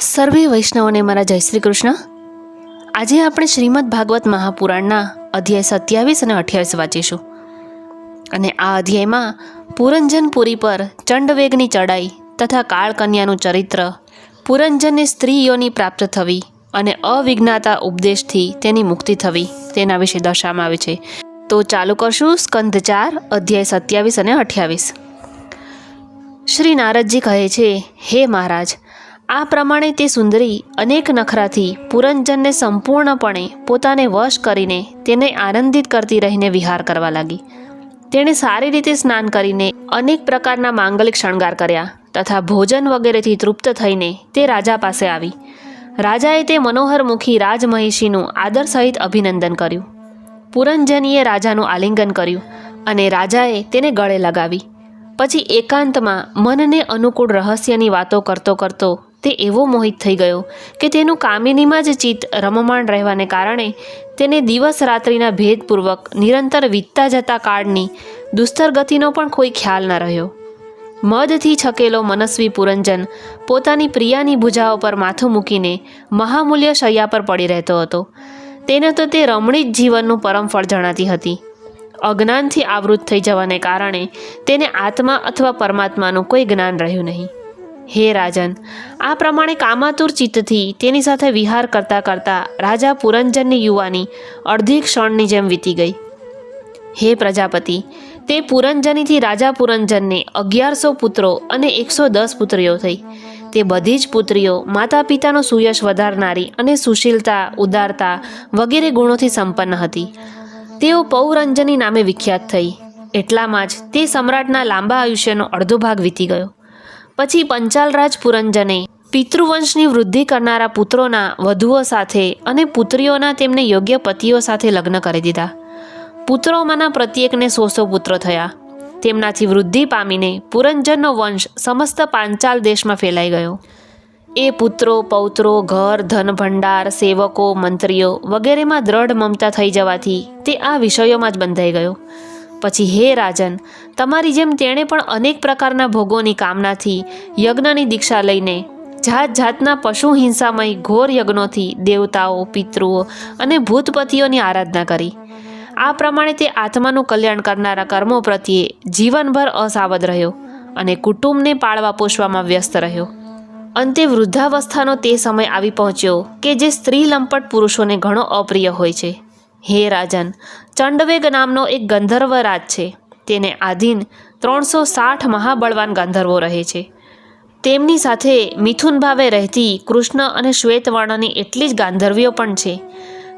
સર્વે વૈષ્ણવોને મારા જય શ્રી કૃષ્ણ. આજે આપણે શ્રીમદ ભાગવત મહાપુરાણના અધ્યાય સત્યાવીસ અને અઠ્યાવીસ વાંચીશું. અને આ અધ્યાયમાં પુરંજનપુરી પર ચંડવેગની ચડાઈ તથા કાળકન્યાનું ચરિત્ર પુરંજનને સ્ત્રીઓની પ્રાપ્ત થવી અને અવિજ્ઞાતા ઉપદેશથી તેની મુક્તિ થવી તેના વિશે દર્શાવવામાં આવે છે. તો ચાલુ કરશું સ્કંદ ચાર, અધ્યાય સત્યાવીસ અને અઠ્યાવીસ. શ્રી નારદજી કહે છે, હે મહારાજ આ પ્રમાણે તે સુંદરી અનેક નખરાથી પુરંજનને સંપૂર્ણપણે પોતાને વશ કરીને તેને આનંદિત કરતી રહીને વિહાર કરવા લાગી. તેણે સારી રીતે સ્નાન કરીને અનેક પ્રકારના માંગલિક શણગાર કર્યા તથા ભોજન વગેરેથી તૃપ્ત થઈને તે રાજા પાસે આવી. રાજાએ તે મનોહરમુખી રાજમહિષીનું આદર સહિત અભિનંદન કર્યું. પુરંજનીએ રાજાનું આલિંગન કર્યું અને રાજાએ તેને ગળે લગાવી. પછી એકાંતમાં મનને અનુકૂળ રહસ્યની વાતો કરતો કરતો તે એવો મોહિત થઈ ગયો કે તેનું કામિનીમાં જ ચિત્ત રમમાણ રહેવાને કારણે તેને દિવસ રાત્રિના ભેદપૂર્વક નિરંતર વીતતા જતા કાળની દુસ્તર ગતિનો પણ કોઈ ખ્યાલ ન રહ્યો. મદથી છકેલો મનસ્વી પુરંજન પોતાની પ્રિયાની ભુજાઓ પર માથું મૂકીને મહામૂલ્ય શૈયા પર પડી રહેતો હતો. તેને તો તે રમણીક જીવનનું પરમ ફળ જણાતી હતી. અજ્ઞાનથી આવૃત થઈ જવાને કારણે તેને આત્મા અથવા પરમાત્માનું કોઈ જ્ઞાન રહ્યું નહીં. હે રાજન. આ પ્રમાણે કામાતુર ચિત્તથી તેની સાથે વિહાર કરતાં કરતાં રાજા પુરંજનની યુવાની અડધી ક્ષણની જેમ વીતી ગઈ. હે પ્રજાપતિ, તે પુરંજનીથી રાજા પુરંજનને અગિયારસો પુત્રો અને એકસો દસ પુત્રીઓ થઈ. તે બધી જ પુત્રીઓ માતા પિતાનો સુયશ વધારનારી અને સુશીલતા, ઉદારતા વગેરે ગુણોથી સંપન્ન હતી. તેઓ પૌરંજની નામે વિખ્યાત થઈ. એટલામાં જ તે સમ્રાટના લાંબા આયુષ્યનો અડધો ભાગ વીતી ગયો. પછી પંચાલરાજ પુરંજને પિતૃવંશની વૃદ્ધિ કરનારા પુત્રોના વધુઓ સાથે અને પુત્રીઓના તેમને યોગ્ય પતિઓ સાથે લગ્ન કરી દીધા. પુત્રોમાંના પ્રત્યેકને સો સો પુત્રો થયા. તેમનાથી વૃદ્ધિ પામીને પુરંજનનો વંશ સમસ્ત પાંચાલ દેશમાં ફેલાઈ ગયો. એ પુત્રો, પૌત્રો, ઘર, ધન ભંડાર, સેવકો, મંત્રીઓ વગેરેમાં દ્રઢ મમતા થઈ જવાથી તે આ વિષયોમાં જ બંધાઈ ગયો. પછી હે રાજન તમારી જેમ તેણે પણ અનેક પ્રકારના ભોગોની કામનાથી યજ્ઞની દીક્ષા લઈને જાત જાતના પશુ હિંસામય ઘોર યજ્ઞોથી દેવતાઓ, પિતૃઓ અને ભૂતપતિઓની આરાધના કરી. આ પ્રમાણે તે આત્માનું કલ્યાણ કરનારા કર્મો પ્રત્યે જીવનભર અસાવધ રહ્યો અને કુટુંબને પાળવા પોષવામાં વ્યસ્ત રહ્યો. અંતે વૃદ્ધાવસ્થાનો તે સમય આવી પહોંચ્યો કે જે સ્ત્રી લંપટ પુરુષોને ઘણો અપ્રિય હોય છે. હે રાજન, ચંડવેગ નામનો એક ગંધર્વ રાજ છે. તેને આધીન ત્રણસો સાઠ મહાબળવાન ગાંધર્વો રહે છે. તેમની સાથે મિથુન ભાવે રહેતી કૃષ્ણ અને શ્વેતવર્ણની એટલી જ ગાંધર્વીઓ પણ છે.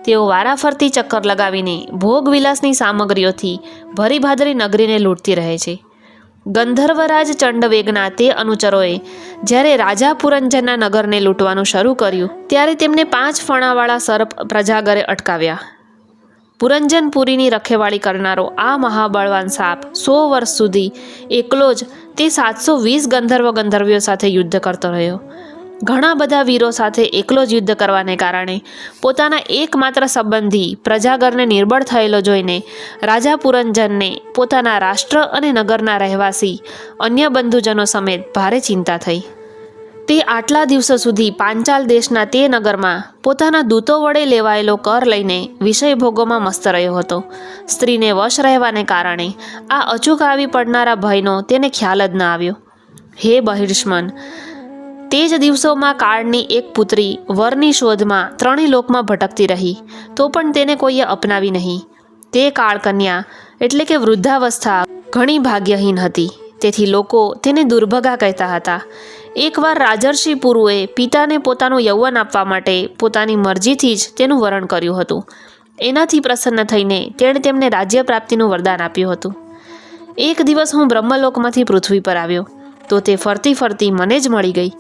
તેઓ વારાફરતી ચક્કર લગાવીને ભોગવિલાસની સામગ્રીઓથી ભરીભાદરી નગરીને લૂંટતી રહે છે. ગંધર્વરાજ ચંડવેગના તે અનુચરોએ જ્યારે રાજા પુરંજનના નગરને લૂંટવાનું શરૂ કર્યું, ત્યારે તેમને પાંચ ફણાવાળા સર્પ પ્રજાગરે અટકાવ્યા. પુરંજનપુરીની રખેવાળી કરનારો આ મહાબળવાન સાપ સો વર્ષ સુધી એકલો જ તે સાતસો વીસ ગંધર્વ ગંધર્વીઓ સાથે યુદ્ધ કરતો રહ્યો. ઘણા બધા વીરો સાથે એકલો જ યુદ્ધ કરવાને કારણે પોતાના એકમાત્ર સંબંધી પ્રજાગરને નિર્બળ થયેલો જોઈને રાજા પુરંજનને પોતાના રાષ્ટ્ર અને નગરના રહેવાસી અન્ય બંધુજનો સમેત ભારે ચિંતા થઈ. તે આટલા દિવસો સુધી પાંચાલ દેશના તે નગરમાં પોતાના દૂતો વડે લેવાયેલો કર લઈને વિષય ભોગોમાં મસ્ત રહ્યો હતો. સ્ત્રીને વશ રહેવાને કારણે આ અચૂક આવી પડનારા ભયનો તેને ખ્યાલ જ ન આવ્યો. હે બહિર્ષ્મન તે જ દિવસોમાં કાળની એક પુત્રી વરની શોધમાં ત્રણેય લોકમાં ભટકતી રહી, તો પણ તેને કોઈએ અપનાવી નહીં. તે કાળકન્યા એટલે કે વૃદ્ધાવસ્થા ઘણી ભાગ્યહીન હતી, તેથી લોકો તેને દુર્ભગા કહેતા હતા. એકવાર રાજર્ષિ પુરુએ પિતાને પોતાનું યૌવન આપવા માટે પોતાની મરજીથી જ તેનું વરણ કર્યું હતું. એનાથી પ્રસન્ન થઈને તેણે તેમને રાજ્ય પ્રાપ્તિનું વરદાન આપ્યું હતું. એક દિવસ હું બ્રહ્મલોકમાંથી પૃથ્વી પર આવ્યો, તો તે ફરતી ફરતી મને જ મળી ગઈ.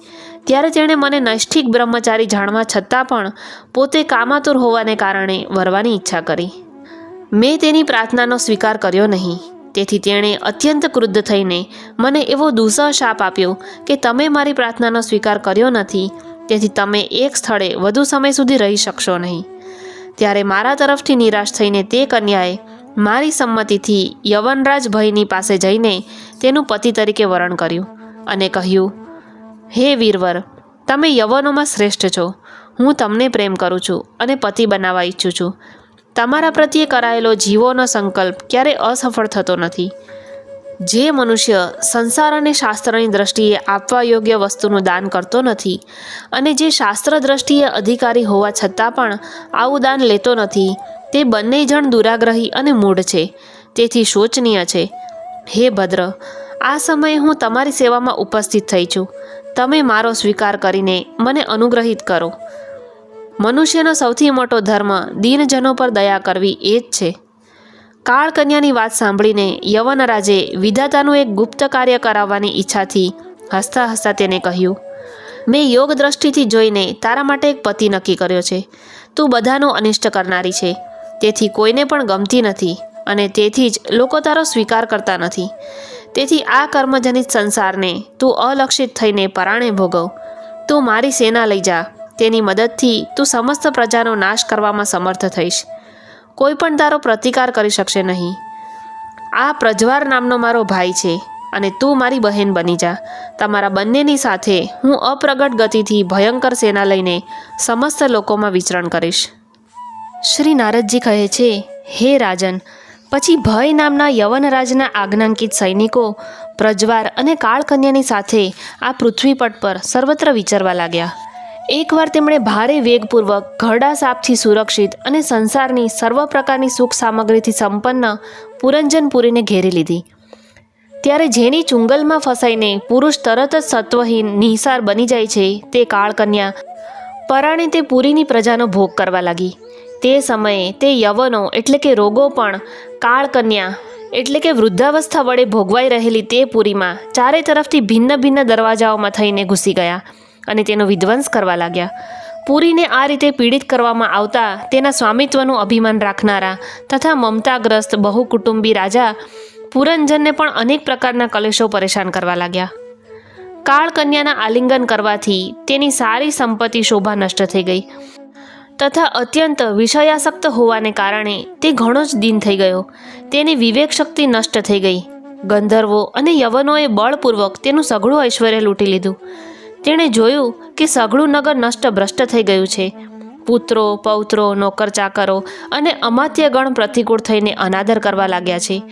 ત્યારે તેણે મને નૈષ્ઠિક બ્રહ્મચારી જાણવા છતાં પણ પોતે કામાતુર હોવાને કારણે વરવાની ઈચ્છા કરી. મેં તેની પ્રાર્થનાનો સ્વીકાર કર્યો નહીં. તેથી તેણે અત્યંત ક્રુદ્ધ થઈને મને એવો દુસહ શાપ આપ્યો કે તમે મારી પ્રાર્થનાનો સ્વીકાર કર્યો નથી, તેથી તમે એક સ્થળે વધુ સમય સુધી રહી શકશો નહીં. ત્યારે મારા તરફથી નિરાશ થઈને તે કન્યાએ મારી સંમતિથી યવનરાજ ભયની પાસે જઈને તેનું પતિ તરીકે વરણ કર્યું અને કહ્યું, હે વીરવર, તમે યવનોમાં શ્રેષ્ઠ છો. હું તમને પ્રેમ કરું છું અને પતિ બનાવવા ઈચ્છું છું. તમારા પ્રત્યે કરાયેલો જીવોનો સંકલ્પ ક્યારે અસફળ થતો નથી. જે મનુષ્ય સંસાર અને શાસ્ત્રની દ્રષ્ટિએ આપવા યોગ્ય વસ્તુનું દાન કરતો નથી અને જે શાસ્ત્ર દ્રષ્ટિએ અધિકારી હોવા છતાં પણ આવું દાન લેતો નથી, તે બંને જણ દુરાગ્રહી અને મૂઢ છે, તેથી શોચનીય છે. હે ભદ્ર, આ સમયે હું તમારી સેવામાં ઉપસ્થિત થઈ છું. તમે મારો સ્વીકાર કરીને મને અનુગ્રહિત કરો. મનુષ્યનો સૌથી મોટો ધર્મ દીનજનો પર દયા કરવી એ જ છે. કાળ કન્યાની વાત સાંભળીને યવનરાજે વિધાતાનું એક ગુપ્ત કાર્ય કરાવવાની ઈચ્છાથી હસતા હસતા તેને કહ્યું, મેં યોગ દ્રષ્ટિથી જોઈને તારા માટે એક પતિ નક્કી કર્યો છે. તું બધાનો અનિષ્ટ કરનારી છે. તેથી કોઈને પણ ગમતી નથી અને તેથી જ લોકો તારો સ્વીકાર કરતા નથી. તેથી આ કર્મજનિત સંસારને તું અલક્ષિત થઈને પરાણે ભોગવ. તું મારી સેના લઈ જા. તેની મદદથી તું સમસ્ત પ્રજાનો નાશ કરવામાં સમર્થ થઈશ. કોઈ પણ તારો પ્રતિકાર કરી શકશે નહીં. આ પ્રજવાર નામનો મારો ભાઈ છે અને તું મારી બહેન બની જા. તમારા બંનેની સાથે હું અપ્રગટ ગતિથી ભયંકર સેના લઈને સમસ્ત લોકોમાં વિચરણ કરીશ. શ્રી નારદજી કહે છે, હે રાજન, પછી ભય નામના યવનરાજના આજ્ઞાંકિત સૈનિકો પ્રજવાર અને કાળકન્યાની સાથે આ પૃથ્વીપટ પર સર્વત્ર વિચરવા લાગ્યા. એકવાર તેમણે ભારે વેગપૂર્વક ઘરડા સાપથી સુરક્ષિત અને સંસારની સર્વ પ્રકારની સુખ સામગ્રીથી સંપન્ન પુરંજનપુરીને ઘેરી લીધી. ત્યારે જેની ચુંગલમાં ફસાઈને પુરુષ તરત જ સત્વહીન નિસાર બની જાય છે તે કાળકન્યા પરાણે તે પુરીની પ્રજાનો ભોગ કરવા લાગી. તે સમયે તે યવનો એટલે કે રોગો પણ કાળકન્યા એટલે કે વૃદ્ધાવસ્થા વડે ભોગવાઈ રહેલી તે પુરીમાં ચારે તરફથી ભિન્ન ભિન્ન દરવાજાઓમાં થઈને ઘૂસી ગયા. અને તેનો વિધ્વંસ કરવા લાગ્યા. પુરીને આ રીતે પીડિત કરવામાં આવતા તેના સ્વામિત્વનું અભિમાન રાખનારા તથા મમતાગ્રસ્ત બહુકુટુંબી રાજા પુરંજનને પણ અનેક પ્રકારના કલેશો પરેશાન કરવા લાગ્યા. કાળકન્યાના આલિંગન કરવાથી તેની સારી સંપત્તિ શોભા નષ્ટ થઈ ગઈ તથા અત્યંત વિષયાસક્ત હોવાને કારણે તે ઘણો જ દિન થઈ ગયો. તેની વિવેક શક્તિ નષ્ટ થઈ ગઈ. ગંધર્વો અને યવનોએ બળપૂર્વક તેનું સઘળું ઐશ્વર્ય લૂંટી લીધું. તેણે જોયું કે સઘળું નગર નષ્ટ ભ્રષ્ટ થઈ ગયું છે. પુત્રો, પૌત્રો નોકર ચાકરો અને અમાત્યગણ પ્રતિકૂળ થઈને અનાદર કરવા લાગ્યા છે.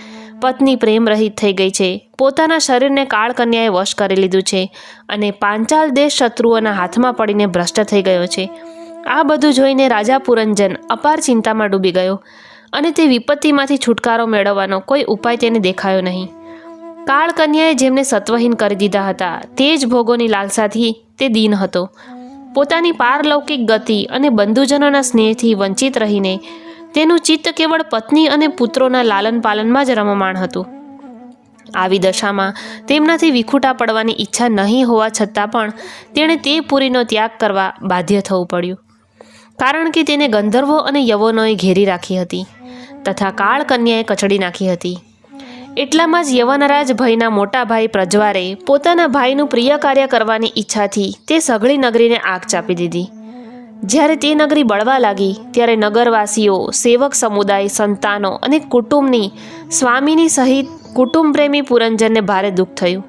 પત્ની પ્રેમ રહિત થઈ ગઈ છે. પોતાના શરીરને કાળકન્યાએ વશ કરી લીધું છે અને પાંચાલ દેશ શત્રુઓના હાથમાં પડીને ભ્રષ્ટ થઈ ગયો છે. આ બધું જોઈને રાજા પુરંજન અપાર ચિંતામાં ડૂબી ગયો અને તે વિપત્તિમાંથી છુટકારો મેળવવાનો કોઈ ઉપાય તેને દેખાયો નહીં. કાળકન્યાએ જેમને સત્વહીન કરી દીધા હતા, તે જ ભોગોની લાલસાથી તે દીન હતો. પોતાની પારલૌકિક ગતિ અને બંધુજનોના સ્નેહથી વંચિત રહીને તેનું ચિત્ત કેવળ પત્ની અને પુત્રોના લાલન પાલનમાં જ રમમાણ હતું. આવી દશામાં તેમનાથી વિખૂટા પડવાની ઈચ્છા નહીં હોવા છતાં પણ તેણે તે પુરીનો ત્યાગ કરવા બાધ્ય થવું પડ્યું. કારણ કે તેને ગંધર્વો અને યવનોએ ઘેરી રાખી હતી, તથા કાળ કન્યાએ કચડી નાખી હતી. એટલામાં જ યવનરાજ ભયના મોટા ભાઈ પ્રજવારે પોતાના ભાઈનું પ્રિય કાર્ય કરવાની ઈચ્છાથી તે સઘળી નગરીને આગ ચાપી દીધી. જ્યારે તે નગરી બળવા લાગી, ત્યારે નગરવાસીઓ, સેવક સમુદાય, સંતાનો અને કુટુંબની સ્વામીની સહિત કુટુંબ પ્રેમી પુરંજનને ભારે દુઃખ થયું.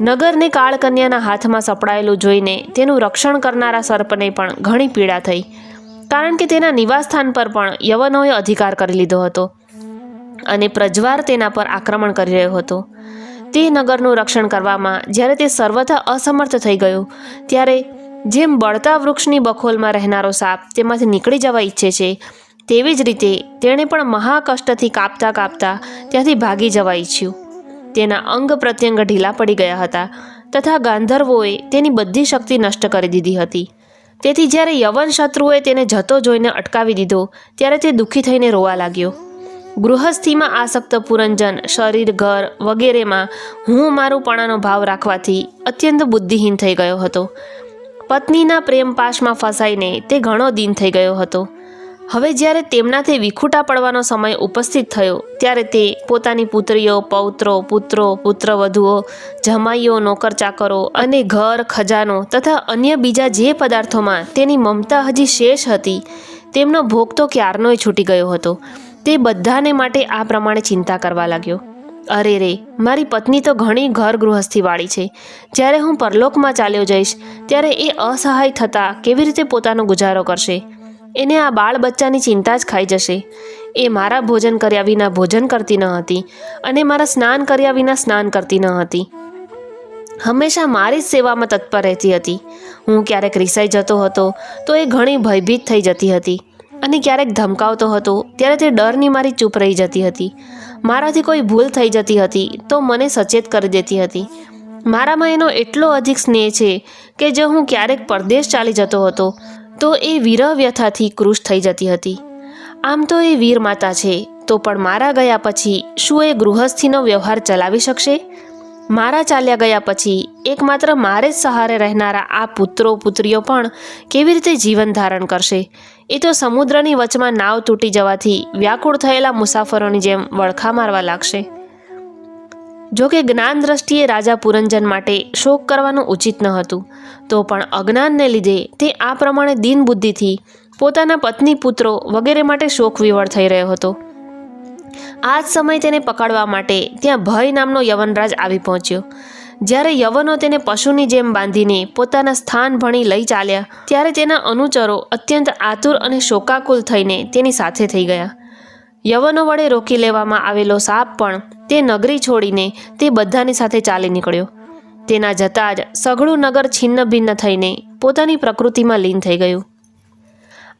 નગરને કાળકન્યાના હાથમાં સપડાયેલું જોઈને તેનું રક્ષણ કરનારા સર્પને પણ ઘણી પીડા થઈ. કારણ કે તેના નિવાસસ્થાન પર પણ યવનોએ અધિકાર કરી લીધો હતો. અને પ્રજવાર તેના પર આક્રમણ કરી રહ્યો હતો. તે નગરનું રક્ષણ કરવામાં, જ્યારે તે સર્વથા અસમર્થ થઈ ગયો, ત્યારે જેમ બળતા વૃક્ષની બખોલમાં રહેનારો સાપ તેમાંથી નીકળી જવા ઈચ્છે છે, તેવી જ રીતે તેણે પણ મહાકષ્ટથી કાપતા કાપતા ત્યાંથી ભાગી જવા ઈચ્છ્યું. તેના અંગ પ્રત્યંગ ઢીલા પડી ગયા હતા તથા ગાંધર્વોએ તેની બધી શક્તિ નષ્ટ કરી દીધી હતી. તેથી જ્યારે યવન શત્રુએ તેને જતો જોઈને અટકાવી દીધો, ત્યારે તે દુઃખી થઈને રોવા લાગ્યો. ગૃહસ્થીમાં આસક્ત પુરંજન, શરીર, ઘર વગેરેમાં હું મારું પણાનો ભાવ રાખવાથી અત્યંત બુદ્ધિહીન થઈ ગયો હતો. પત્નીના પ્રેમ પાશમાં ફસાઈને તે ઘણો દિન થઈ ગયો હતો. હવે જ્યારે તેમનાથી વિખૂટા પડવાનો સમય ઉપસ્થિત થયો, ત્યારે તે પોતાની પુત્રીઓ, પૌત્રો, પુત્રો, પુત્રવધુઓ, જમાઈઓ નોકર ચાકરો અને ઘર, ખજાનો તથા અન્ય બીજા જે પદાર્થોમાં તેની મમતા હજી શેષ હતી, તેમનો ભોગ તો ક્યારનોય છૂટી ગયો હતો. તે બધાને માટે આ પ્રમાણે ચિંતા કરવા લાગ્યો. અરે રે, મારી પત્ની તો ઘણી ઘર ગૃહસ્થીવાળી છે. જ્યારે હું પરલોકમાં ચાલ્યો જઈશ, ત્યારે એ અસહાય થતાં કેવી રીતે પોતાનો ગુજારો કરશે? એને આ બાળ બચ્ચાની ચિંતા જ ખાઈ જશે. એ મારા ભોજન કર્યા વિના ભોજન કરતી ન હતી અને મારા સ્નાન કર્યા વિના સ્નાન કરતી ન હતી. હંમેશા મારી જ સેવામાં તત્પર રહેતી હતી. હું ક્યારેક રિસાઈ જતો હતો તો એ ઘણી ભયભીત થઈ જતી હતી. અને ક્યારેક ધમકાવતો હતો, ત્યારે તે ડરની મારી ચૂપ રહી જતી હતી. મારાથી કોઈ ભૂલ થઈ જતી હતી, તો મને સચેત કરી દેતી હતી. મારામાં એનો એટલો અધિક સ્નેહ છે કે જો હું ક્યારેક પરદેશ ચાલી જતો હતો, તો એ વિરહ વ્યથાથી કૃશ થઈ જતી હતી. આમ તો એ વીર માતા છે, તો પણ મારા ગયા પછી શું એ ગૃહસ્થીનો વ્યવહાર ચલાવી શકશે? મારા ચાલ્યા ગયા પછી એકમાત્ર મારે જ સહારે રહેનારા આ પુત્રો પુત્રીઓ પણ કેવી રીતે જીવન ધારણ કરશે? એ તો સમુદ્રની વચમાં નાવ તૂટી જવાથી વ્યાકુળ થયેલા મુસાફરોની જેમ વળખા મારવા લાગશે. જોકે જ્ઞાન દ્રષ્ટિએ રાજા પુરંજન માટે શોક કરવાનું ઉચિત ન હતું, તો પણ અજ્ઞાનને લીધે તે આ પ્રમાણે દિનબુદ્ધિથી પોતાના પત્ની પુત્રો વગેરે માટે શોક વિવળ થઈ રહ્યો હતો. આ જ સમય તેને પકડવા માટે ત્યાં ભય નામનો યવનરાજ આવી પહોંચ્યો. જ્યારે યવનો તેને પશુની જેમ બાંધીને પોતાના સ્થાન ભણી લઈ ચાલ્યા, ત્યારે તેના અનુચરો અત્યંત આતુર અને શોકાકુલ થઈને તેની સાથે થઈ ગયા. યવનો વડે રોકી લેવામાં આવેલો સાપ પણ તે નગરી છોડીને તે બધાની સાથે ચાલી નીકળ્યો. તેના જતાં જ સઘળું નગર છિન્ન ભિન્ન થઈને પોતાની પ્રકૃતિમાં લીન થઈ ગયું.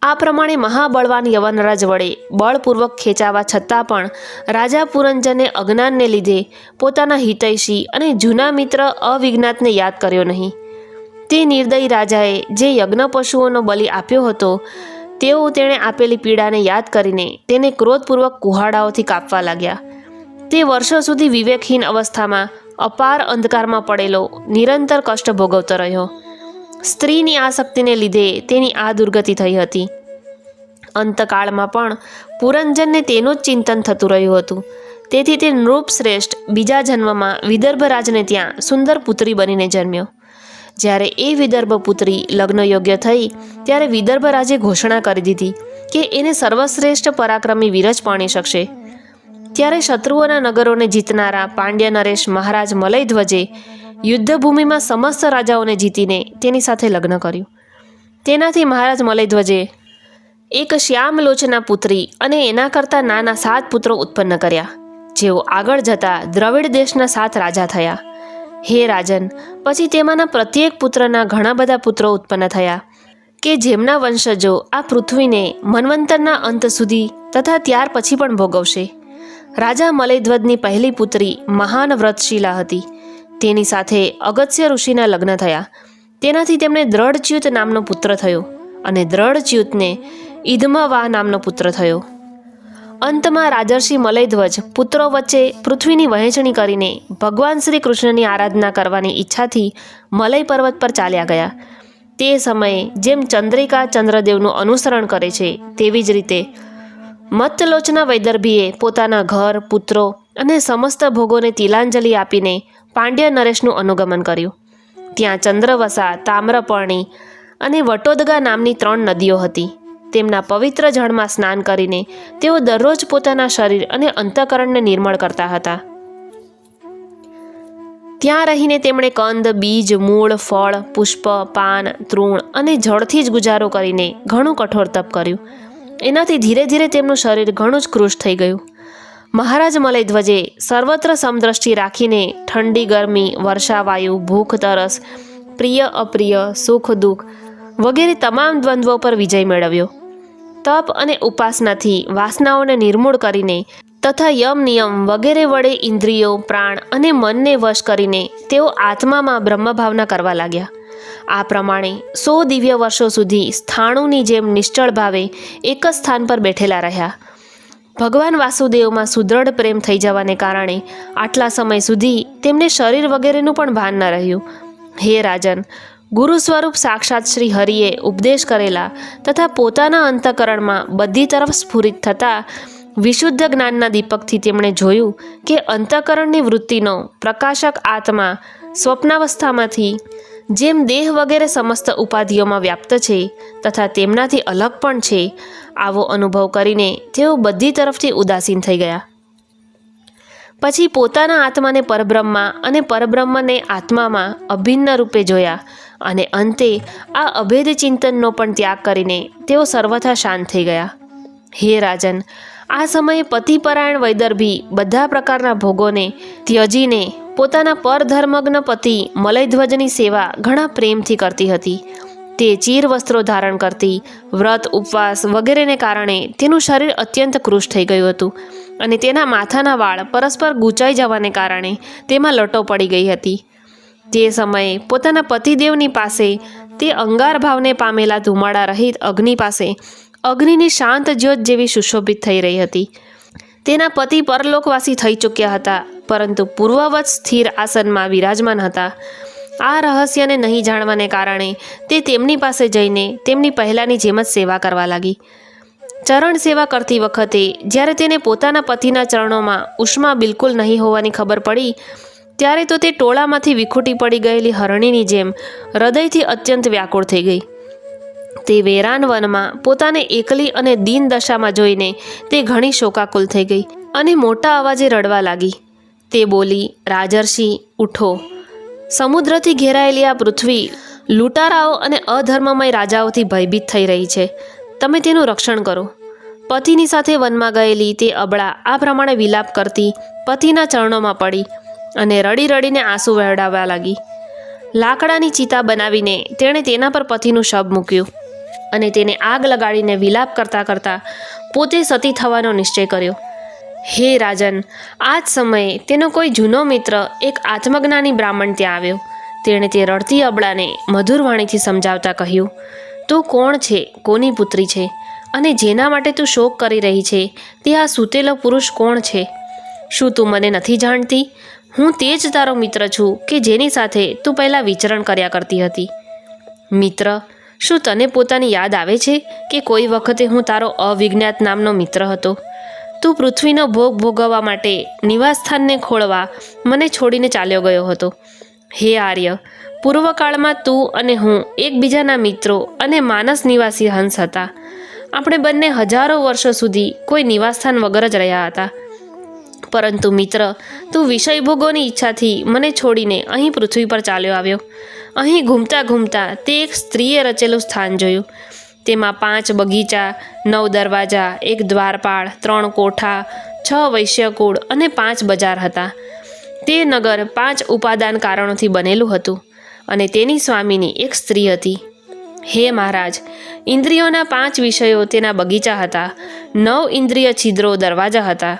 આ પ્રમાણે મહાબળવાન યવનરાજ વડે બળપૂર્વક ખેંચાવા છતાં પણ રાજા પુરંજને અજ્ઞાનને લીધે પોતાના હિતૈષી અને જૂના મિત્ર અવિજ્ઞાતને યાદ કર્યો નહીં. તે નિર્દયી રાજાએ જે યજ્ઞ પશુઓનો બલિ આપ્યો હતો, તેઓ તેણે આપેલી પીડાને યાદ કરીને તેને ક્રોધપૂર્વક કુહાડાઓથી કાપવા લાગ્યા. તે વર્ષો સુધી વિવેકહીન અવસ્થામાં અપાર અંધકારમાં પડેલો નિરંતર કષ્ટ ભોગવતો રહ્યો. સ્ત્રીની આસક્તિને લીધે તેની આ દુર્ગતિ થઈ હતી. અંતકાળમાં પણ પુરંજનને તેનું જ ચિંતન થતું રહ્યું હતું. તેથી તે નૃપશ્રેષ્ઠ બીજા જન્મમાં વિદર્ભરાજને ત્યાં સુંદર પુત્રી બનીને જન્મ્યો. જ્યારે એ વિદર્ભ પુત્રી લગ્ન યોગ્ય થઈ, ત્યારે વિદર્ભરાજે ઘોષણા કરી દીધી કે એને સર્વશ્રેષ્ઠ પરાક્રમી વીરજ પાણી શકશે. ત્યારે શત્રુઓના નગરોને જીતનારા પાંડ્ય નરેશ મહારાજ મલયધ્વજે યુદ્ધભૂમિમાં સમસ્ત રાજાઓને જીતીને તેની સાથે લગ્ન કર્યું. તેનાથી મહારાજ મલયધ્વજે એક શ્યામલોચના પુત્રી અને એના કરતાં નાના સાત પુત્રો ઉત્પન્ન કર્યા, જેઓ આગળ જતા દ્રવિડ દેશના સાત રાજા થયા. હે રાજન, પછી તેમાંના પ્રત્યેક પુત્રના ઘણા બધા પુત્રો ઉત્પન્ન થયા, કે જેમના વંશજો આ પૃથ્વીને મન્વંતરના અંત સુધી તથા ત્યાર પછી પણ ભોગવશે. રાજા મલયધ્વજની પહેલી પુત્રી મહાન વ્રતશીલા હતી. તેની સાથે અગત્ય ઋષિના લગ્ન થયા. તેનાથી તેમને દ્રઢચ્યુત નામનો પુત્ર થયો અને દ્રઢચ્યુતને ઈધમવા નામનો પુત્ર થયો. અંતમાં રાજર્ષિ મલયધ્વજ પુત્રો વચ્ચે પૃથ્વીની વહેંચણી કરીને ભગવાન શ્રી કૃષ્ણની આરાધના કરવાની ઈચ્છાથી મલય પર્વત પર ચાલ્યા ગયા. તે સમયે જેમ ચંદ્રિકા ચંદ્રદેવનું અનુસરણ કરે છે, તેવી જ રીતે મત્તલોચના વૈદર્ભીએ પોતાના ઘર, પુત્રો અને સમસ્ત ભોગોને તિલાંજલિ આપીને પાંડ્ય નરેશનું અનુગમન કર્યું. ત્યાં ચંદ્રવસા, તામ્રપર્ણી અને વટોદગા નામની ત્રણ નદીઓ હતી. તેમના પવિત્ર જળમાં સ્નાન કરીને તેઓ દરરોજ પોતાના શરીર અને અંતઃકરણને નિર્મળ કરતા હતા. ત્યાં રહીને તેમણે કંદ, બીજ, મૂળ, ફળ, પુષ્પ, પાન, તૃણ અને જળથી જ ગુજારો કરીને ઘણું કઠોર તપ કર્યું. એનાથી ધીરે ધીરે તેમનું શરીર ઘણું જ કૃશ થઈ ગયું. મહારાજ મલયધ્વજે સર્વત્ર સમદ્રષ્ટિ રાખીને ઠંડી, ગરમી વર્ષાવાયુ ભૂખ, તરસ, પ્રિય, અપ્રિય, સુખ, દુઃખ વગેરે તમામ દ્વંદ્વો પર વિજય મેળવ્યો. તપ અને ઉપાસનાથી વાસનાઓને નિર્મૂળ કરીને તથા યમ, નિયમ વગેરે વડે ઇન્દ્રિયો, પ્રાણ અને મનને વશ કરીને તેઓ આત્મામાં બ્રહ્મભાવના કરવા લાગ્યા. આ પ્રમાણે સો દિવ્ય વર્ષો સુધી સ્થાણુની જેમ નિશ્ચળ ભાવે એક જ સ્થાન પર બેઠેલા રહ્યા. ભગવાન વાસુદેવમાં સુદૃઢ પ્રેમ થઈ જવાને કારણે આટલા સમય સુધી તેમને શરીર વગેરેનું પણ ભાન ન રહ્યું. હે રાજન, ગુરુ સ્વરૂપ સાક્ષાત શ્રી હરિએ ઉપદેશ કરેલા તથા પોતાના અંતઃકરણમાં બધી તરફ સ્ફુરિત થતા વિશુદ્ધ જ્ઞાનના દીપકથી તેમણે જોયું કે અંતકરણની વૃત્તિનો પ્રકાશક આત્મા સ્વપ્નાવસ્થામાંથી જેમ દેહ વગેરે સમસ્ત ઉપાધિઓમાં વ્યાપ્ત છે તથા તેમનાથી અલગ પણ છે, આવો અનુભવ કરીને તેઓ બધી તરફથી ઉદાસીન થઈ ગયા. પછી પોતાના આત્માને પરબ્રહ્મા અને પરબ્રહ્મને આત્મામાં અભિન્ન રૂપે જોયા અને અંતે આ અભેદ ચિંતનનો પણ ત્યાગ કરીને તેઓ સર્વથા શાંત થઈ ગયા. હે રાજન, આ સમયે પતિપરાયણ વૈદર્ભી બધા પ્રકારના ભોગોને ત્યજીને પોતાના પરધર્મગ્ન પતિ મલયધ્વજની સેવા ઘણા પ્રેમથી કરતી હતી. તે ચીર વસ્ત્રો ધારણ કરતી, વ્રત, ઉપવાસ વગેરેને કારણે તેનું શરીર અત્યંત કૃશ થઈ ગયું હતું અને તેના માથાના વાળ પરસ્પર ગૂંચાઈ જવાને કારણે તેમાં લટો પડી ગઈ હતી. તે સમયે પોતાના પતિદેવની પાસે તે અંગાર ભાવને પામેલા ધુમાડા રહિત અગ્નિ પાસે અગ્નિની શાંત જ્યોત જેવી સુશોભિત થઈ રહી હતી. તેના પતિ પરલોકવાસી થઈ ચૂક્યા હતા, પરંતુ પૂર્વવત સ્થિર આસનમાં વિરાજમાન હતા. આ રહસ્યને નહીં જાણવાને કારણે તે તેમની પાસે જઈને તેમની પહેલાંની જેમ જ સેવા કરવા લાગી. ચરણ સેવા કરતી વખતે, જ્યારે તેને પોતાના પતિના ચરણોમાં ઉષ્મા બિલકુલ નહીં હોવાની ખબર પડી, ત્યારે તો તે ટોળામાંથી વિખૂટી પડી ગયેલી હરણીની જેમ હૃદયથી અત્યંત વ્યાકુળ થઈ ગઈ. તે વેરાન વનમાં પોતાને એકલી અને દીન દશામાં જોઈને તે ઘણી શોકાકુલ થઈ ગઈ અને મોટા અવાજે રડવા લાગી. તે બોલી, રાજર્ષિ, ઉઠો. સમુદ્રથી ઘેરાયેલી આ પૃથ્વી લૂંટારાઓ અને અધર્મમય રાજાઓથી ભયભીત થઈ રહી છે. તમે તેનું રક્ષણ કરો. પતિની સાથે વનમાં ગયેલી તે અબળા આ પ્રમાણે વિલાપ કરતી પતિના ચરણોમાં પડી અને રડી રડીને આંસુ વહેડાવવા લાગી. લાકડાની ચિતા બનાવીને તેણે તેના પર પતિનું શબ મૂક્યું. અને તેને આગ લગાડીને વિલાપ કરતાં કરતાં પોતે સતી થવાનો નિશ્ચય કર્યો. હે રાજન, આ જ સમયે તેનો કોઈ જૂનો મિત્ર એક આત્મજ્ઞાની બ્રાહ્મણ ત્યાં આવ્યો. તેણે તે રડતી અબળાને મધુર વાણીથી સમજાવતા કહ્યું, તું કોણ છે? કોની પુત્રી છે? અને જેના માટે તું શોક કરી રહી છે? તે આ સૂતેલો પુરુષ કોણ છે? શું તું મને નથી જાણતી? હું તે જ તારો મિત્ર છું કે જેની સાથે તું પહેલાં વિચરણ કર્યા કરતી હતી. મિત્ર શું તને પોતાની યાદ આવે છે કે કોઈ વખતે હું તારો અવિજ્ઞાત નામનો મિત્ર હતો? તું પૃથ્વીનો ભોગ ભોગવવા માટે નિવાસસ્થાનને ખોળવા મને છોડીને ચાલ્યો ગયો હતો. હે આર્ય, પૂર્વકાળમાં તું અને હું એકબીજાના મિત્રો અને માનસ નિવાસી હંસ હતા. આપણે બંને હજારો વર્ષો સુધી કોઈ નિવાસસ્થાન વગર જ રહ્યા હતા. પરંતુ મિત્ર, તું વિષય ભોગોની ઈચ્છાથી મને છોડીને અહીં પૃથ્વી પર ચાલ્યો આવ્યો. અહીં ઘૂમતા ઘૂમતા તે એક સ્ત્રીએ રચેલું સ્થાન જોયું. તેમાં પાંચ બગીચા, નવ દરવાજા, એક દ્વારપાળ, ત્રણ કોઠા, છ વૈશ્યકુળ અને પાંચ બજાર હતા. તે નગર પાંચ ઉપાદાન કારણોથી બનેલું હતું અને તેની સ્વામીની એક સ્ત્રી હતી. હે મહારાજ, ઇન્દ્રિયોના પાંચ વિષયો તેના બગીચા હતા, નવ ઇન્દ્રિય છિદ્રો દરવાજા હતા.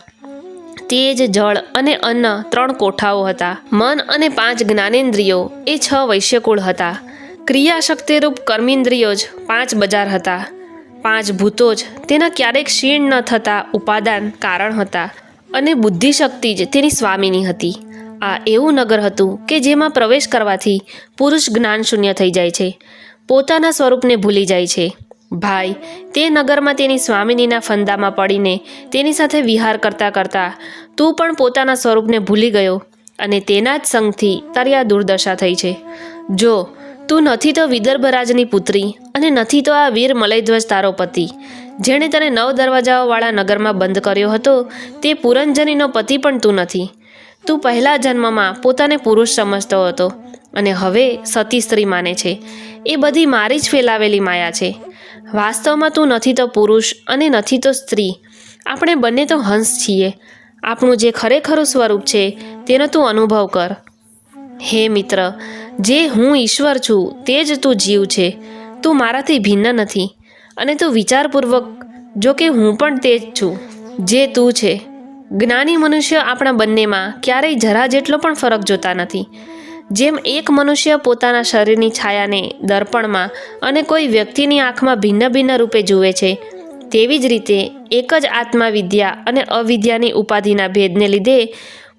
તેજ, જળ અને અન્ન ત્રણ કોઠાઓ હતા. મન અને પાંચ જ્ઞાનેન્દ્રિયો, એ છ વૈશ્યકુળ હતા. ક્રિયાશક્તિરૂપ કર્મેન્દ્રિયો જ પાંચ બજાર હતા. પાંચ ભૂતો જ તેના ક્યારેક ક્ષીણ ન થતા ઉપાદાન કારણ હતા અને બુદ્ધિશક્તિ જ તેની સ્વામીની હતી. આ એવું નગર હતું કે જેમાં પ્રવેશ કરવાથી પુરુષ જ્ઞાન શૂન્ય થઈ જાય છે. પોતાના સ્વરૂપને ભૂલી જાય છે. ભાઈ, તે નગરમાં તેની સ્વામિનીના ફંદામાં પડીને તેની સાથે વિહાર કરતા કરતાં તું પણ પોતાના સ્વરૂપને ભૂલી ગયો અને તેના જ સંગથી તારી આ દુર્દશા થઈ છે. જો, તું નથી તો વિદર્ભરાજની પુત્રી અને નથી તો આ વીર મલયધ્વજ તારો પતિ. જેણે તને નવ દરવાજાઓવાળા નગરમાં બંધ કર્યો હતો, તે પુરંજનીનો પતિ પણ તું નથી. તું પહેલા જન્મમાં પોતાને પુરુષ સમજતો હતો અને હવે સતી સ્ત્રી માને છે. એ બધી મારી જ ફેલાવેલી માયા છે. વાસ્તવમાં તું નથી તો પુરુષ અને નથી તો સ્ત્રી. આપણે બંને તો હંસ છીએ. આપણું જે ખરેખરું સ્વરૂપ છે, તેનો તું અનુભવ કર. હે મિત્ર, જે હું ઈશ્વર છું, તે જ તું જીવ છે. તું મારાથી ભિન્ન નથી અને તું વિચારપૂર્વક, જો કે હું પણ તે જ છું, જે તું છે. જ્ઞાની મનુષ્ય આપણા બંનેમાં ક્યારેય જરા જેટલો પણ ફરક જોતા નથી. જેમ એક મનુષ્ય પોતાના શરીરની છાયાને દર્પણમાં અને કોઈ વ્યક્તિની આંખમાં ભિન્ન ભિન્ન રૂપે જુએ છે, તેવી જ રીતે એક જ આત્મા વિદ્યા અને અવિદ્યાની ઉપાધિના ભેદને લીધે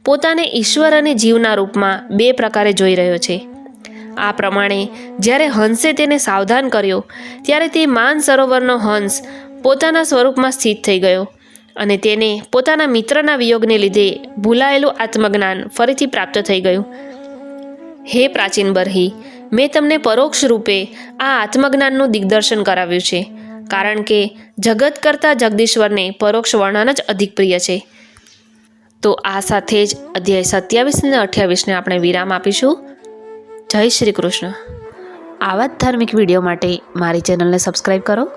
પોતાને ઈશ્વર અને જીવના રૂપમાં બે પ્રકારે જોઈ રહ્યો છે. આ પ્રમાણે જ્યારે હંસે તેને સાવધાન કર્યો, ત્યારે તે માન સરોવરનો હંસ પોતાના સ્વરૂપમાં સ્થિત થઈ ગયો અને તેને પોતાના મિત્રના વિયોગને લીધે ભૂલાયેલું આત્મજ્ઞાન ફરીથી પ્રાપ્ત થઈ ગયું. હે પ્રાચીન બરહી, મેં તમને પરોક્ષ રૂપે આ આત્મજ્ઞાનનું દિગ્દર્શન કરાવ્યું છે, કારણ કે જગત કરતાં જગદીશ્વરને પરોક્ષ વર્ણન જ અધિક પ્રિય છે. તો આ સાથે જ અધ્યાય સત્યાવીસ અને અઠ્યાવીસને આપણે વિરામ આપીશું. જય શ્રી કૃષ્ણ. આવા જ ધાર્મિક વીડિયો માટે મારી ચેનલને સબસ્ક્રાઈબ કરો.